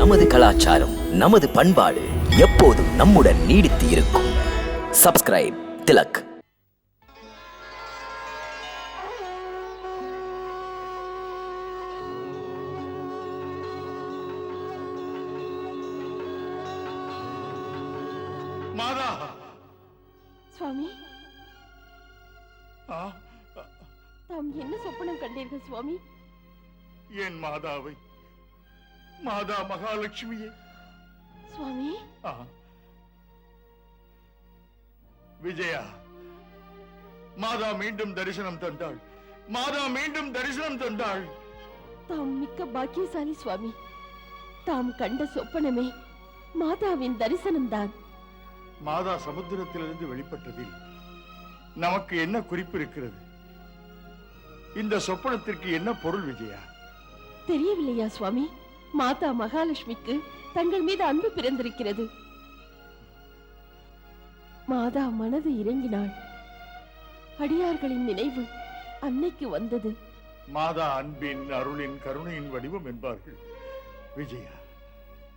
நமது கலாச்சாரம் நமது பண்பாடு எப்போதும் நம்முடன் நீடித்து இருக்கும். சப்ஸ்கிரைப் திலக். மாதா! சுவாமி? ஆ, தாம் என்ன சொப்பனம் கண்டீர்கள் சுவாமி? என் மாதாவை மாதா மகாலட்சுமியே. சுவாமி. விஜயா மாதா மீண்டும் தரிசனம் தந்தாள். மாதா மீண்டும் தரிசனம் தந்தாள். தாம் மிக்க பாக்கியசாலி சுவாமி. தாம் கண்ட சொப்பனமே மாதாவின் தரிசனம்தான். மாதா சமுத்திரத்திலிருந்து வெளிப்பட்டதில் நமக்கு என்ன குறிப்பு இருக்கிறது இந்த சொப்பனத்திற்கு என்ன பொருள் விஜயா? தெரியவில்லையா சுவாமி? மாதா மகாலட்சுமிக்கு தங்கள் மீது அன்பு பிறந்திருக்கிறது. மாதா மனது இறங்கினாள். அடியார்களின் நினைவு அன்னைக்கு வந்தது. மாதா அன்பின் அருளின் கருணையின் வடிவம் என்பார்கள். விஜயா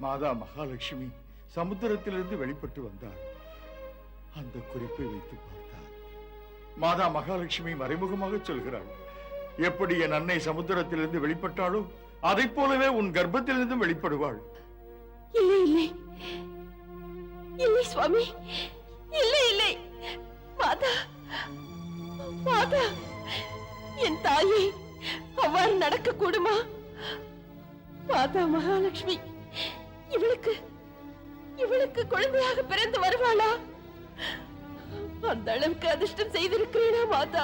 மாதா மகாலட்சுமி சமுத்திரத்திலிருந்து வெளிப்பட்டு வந்தார் அந்த குறிப்பை வைத்து பார்த்தார் மாதா மகாலட்சுமி மறைமுகமாக சொல்கிறாள். எப்படி என் அன்னை சமுத்திரத்திலிருந்து வெளிப்பட்டாலும் அதைப் போலவே உன் கர்ப்பத்திலிருந்து வெளிப்படுவாள். இல்லை இல்லை. இல்லை சுவாமி. இல்லை இல்லை. மாதா மாதா என் தாயே அவ்வாறு நடக்க கூடுமா மாதா மகாலட்சுமி இவளுக்கு இவளுக்கு குழந்தையாக பிறந்து வருவாளா? அந்த அளவுக்கு அதிர்ஷ்டம் செய்திருக்கிறேனா மாதா?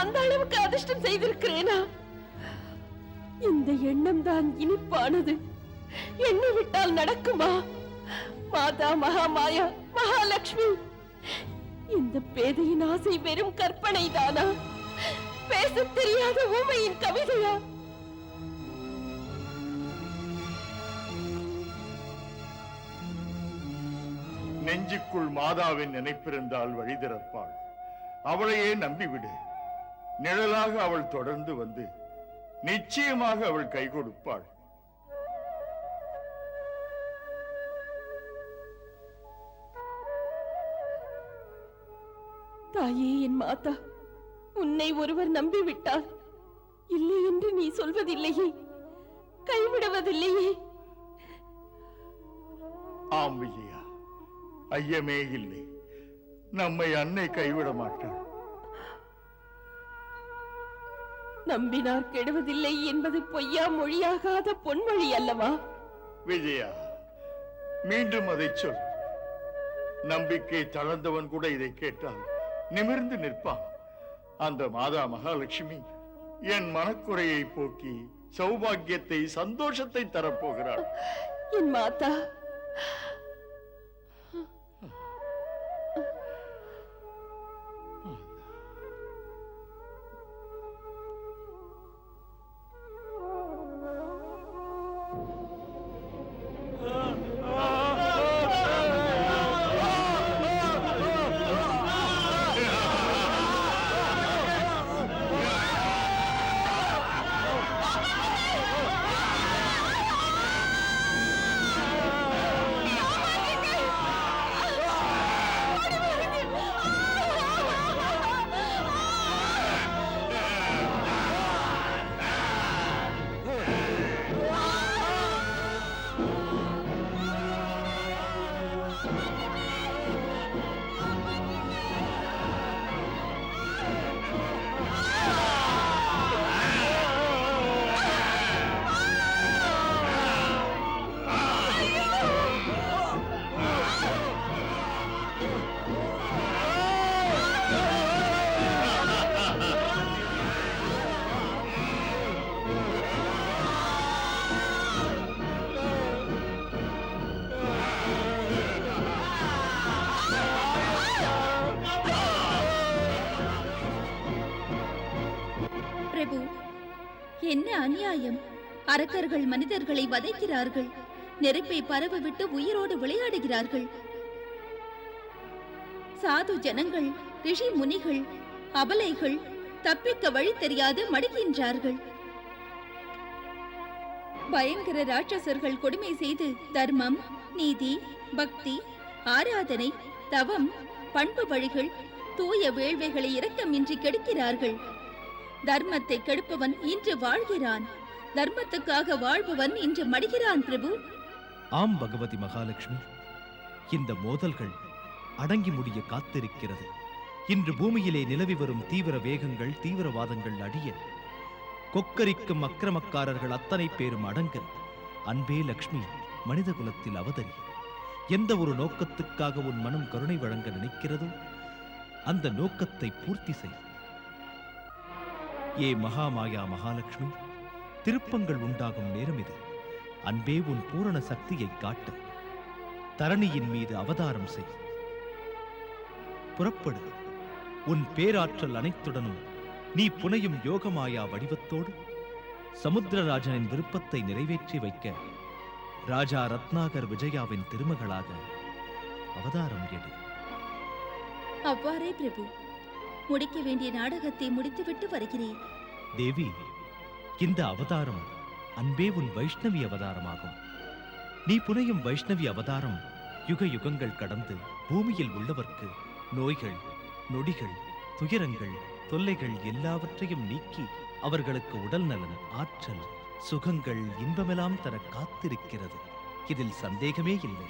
அந்த அளவுக்கு அதிர்ஷ்டம் செய்திருக்கிறேனா? இந்த எண்ணம் தான் இனிப்பானது. எண்ணி விட்டால் நடக்குமா? மாதா மகாமாயா மகாலட்சுமி இந்த பேதையின் ஆசை வெறும் கற்பனை தானா பேசத் தெரியாத ஊமையின் கவிதையா? நெஞ்சுக்குள் மாதாவின் நினைப்பிருந்தால் வழி திறப்பாள் அவளையே நம்பிவிடு. நிழலாக அவள் தொடர்ந்து வந்து நிச்சயமாக அவள் கை கொடுப்பாள். தாயே என் மாதா உன்னை ஒருவர் நம்பிவிட்டார் இல்லை என்று நீ சொல்வதில்லையே. கைவிடுவதில்லையே. ஆம் விஜயா ஐயமே இல்லை. நம்மை அன்னை கைவிட மாட்டாள். நம்பினார் கெடுவதில்லை என்பது பொய்யா மொழியாகாத பொன்மொழி அல்லவா? விஜயா மீண்டும் அதை சொல். நம்பிக்கை தளர்ந்தவன் கூட இதை கேட்டால் நிமிர்ந்து நிற்பான். அந்த மாதா மகாலட்சுமி என் மனக்குறையை போக்கி சௌபாக்கியத்தை சந்தோஷத்தை தரப்போகிறாள். என் மாதா என்ன அநியாயம்? அரக்கர்கள் மனிதர்களை வதைக்கிறார்கள். நெருப்பை பரவவிட்டு உயிரோடு விளையாடுகிறார்கள். சாது ஜனங்கள் ரிஷி முனிகள் அபலைகள் தப்பிக்க வழி தெரியாது மடிக்கின்றார்கள் பயங்கர ராட்சசர்கள் கொடுமை செய்து தர்மம் நீதி பக்தி ஆராதனை தவம் பண்பு வழிகள் தூய வேள்வைகளை இரக்கமின்றி கெடுக்கிறார்கள். தர்மத்தை கெடுப்பவன் இன்று வாழ்கிறான். தர்மத்துக்காக வாழ்பவன் இன்று மடிகிறான் பிரபு. ஆம் பகவதி மகாலட்சுமி. இந்த மோதல்கள் அடங்கி முடிய காத்திருக்கிறது. இன்று பூமியிலே நிலவி வரும் தீவிர வேகங்கள் தீவிரவாதங்கள் அடிய கொக்கரிக்கும் அக்கிரமக்காரர்கள் அத்தனை பேரும் அடங்க அன்பே லக்ஷ்மி மனித குலத்தில் அவதரி. எந்த ஒரு நோக்கத்துக்காக உன் மனம் கருணை வழங்க நினைக்கிறதோ அந்த நோக்கத்தை பூர்த்தி செய். ஏ மகாமாயா மகாலட்சுமி திருப்பங்கள் உண்டாகும் நேரம் இது. அன்பே உன் பூரண சக்தியை காட்ட. தரணியின் மீது அவதாரம் செய். புறப்படு. உன் பேராற்றல் அனைத்துடனும் நீ புனையும் யோகமாயா வடிவத்தோடு சமுத்திரராஜனின் விருப்பத்தை நிறைவேற்றி வைக்க ராஜா ரத்னாகர் விஜயாவின் திருமகளாக அவதாரம் எடு. அவ்வாறே பிரபு. முடிக்க வேண்டிய நாடகத்தை முடித்துவிட்டு வருகிறேன். தேவி இந்த அவதாரம் அன்பே உன் வைஷ்ணவி அவதாரமாகும். நீ புனையும் வைஷ்ணவி அவதாரம் யுக யுகங்கள் கடந்து பூமியில் உள்ளவர்க்கு நோய்கள் நொடிகள் துயரங்கள் தொல்லைகள் எல்லாவற்றையும் நீக்கி அவர்களுக்கு உடல் நலன் ஆற்றல் சுகங்கள் இன்பமெல்லாம் தர காத்திருக்கிறது. இதில் சந்தேகமே இல்லை.